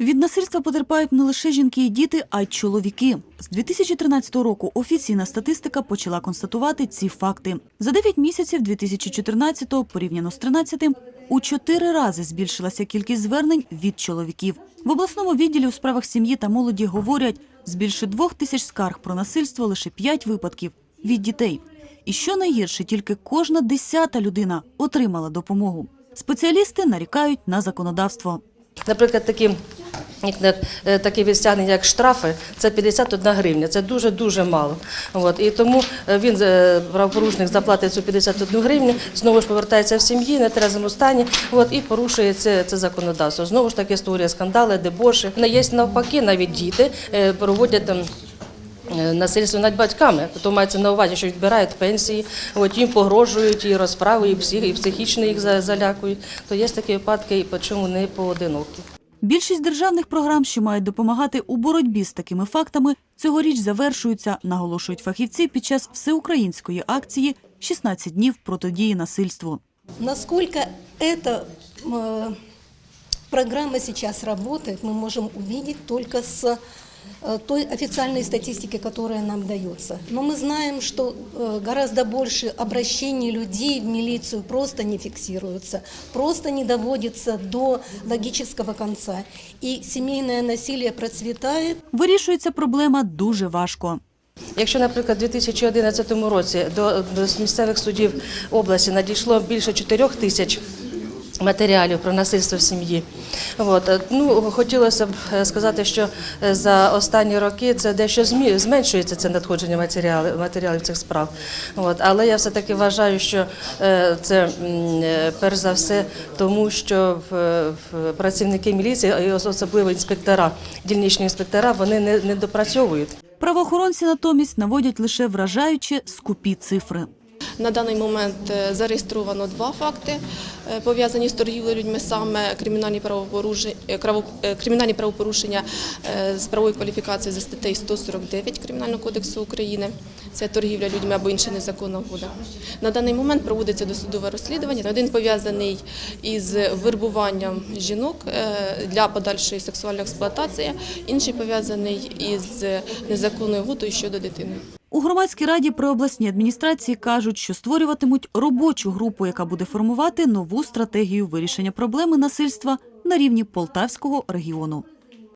Від насильства потерпають не лише жінки і діти, а й чоловіки. З 2013 року офіційна статистика почала констатувати ці факти. За 9 місяців 2014-го, порівняно з 13-тим, у чотири рази збільшилася кількість звернень від чоловіків. В обласному відділі у справах сім'ї та молоді говорять, з більше двох тисяч скарг про насильство лише 5 випадків від дітей. І що найгірше, тільки кожна десята людина отримала допомогу. Спеціалісти нарікають на законодавство. Наприклад, такі, такі відстягнення, як штрафи, це 51 гривня, це дуже-дуже мало. От, і тому е, він, е, правопорушник, заплатить цю 51 гривню, знову ж повертається в сім'ї, на трезвому стані, от, і порушує це, це законодавство. Знову ж таки створює скандали, дебоші. Ну, Є навпаки, навіть діти е, проводять там е, насильство над батьками, то мається на увазі, що відбирають пенсії, от їм погрожують і розправи, і псих, і психічно їх залякують. То є такі випадки, і причому не поодинокі. Більшість державних програм, що мають допомагати у боротьбі з такими фактами, цьогоріч завершуються, наголошують фахівці під час всеукраїнської акції «16 днів протидії насильству. Насколько эта э, программа сейчас работает, мы можем увидеть только с э, той официальной статистики, которая нам дается. Но мы знаем, что э, гораздо больше обращений людей в милицию просто не фиксируются, просто не доводится до логического конца. И семейное насилие процветает, Вирішується проблема дуже важко. Якщо, наприклад, у 2011 році до, до місцевих судів області надійшло більше 4 тисяч матеріалів про насильство в сім'ї, от, е, ну, хотілося б е, сказати, що е, за останні роки це дещо зменшується це надходження матеріалів, матеріалів цих справ. От, але я все-таки вважаю, що це перш за все тому, що працівники міліції, і особливо інспектора, дільничні інспектора, вони не, не допрацьовують. Правоохоронці натомість наводять лише вражаючі скупі цифри. На даний момент е, зареєстровано два факти, е, пов'язані з торгівлею людьми, саме кримінальні правопорушення, кримінальні правопорушення е, з правовою кваліфікацією за статтею 149 Кримінального кодексу України. Це торгівля людьми або інша незаконна угода. На даний момент проводиться досудове розслідування. Один пов'язаний із вербуванням жінок е, для подальшої сексуальної експлуатації, інший пов'язаний із незаконною угодою щодо дитини. Громадській раді при обласній адміністрації кажуть, що створюватимуть робочу групу, яка буде формувати нову стратегію вирішення проблеми насильства на рівні Полтавського регіону.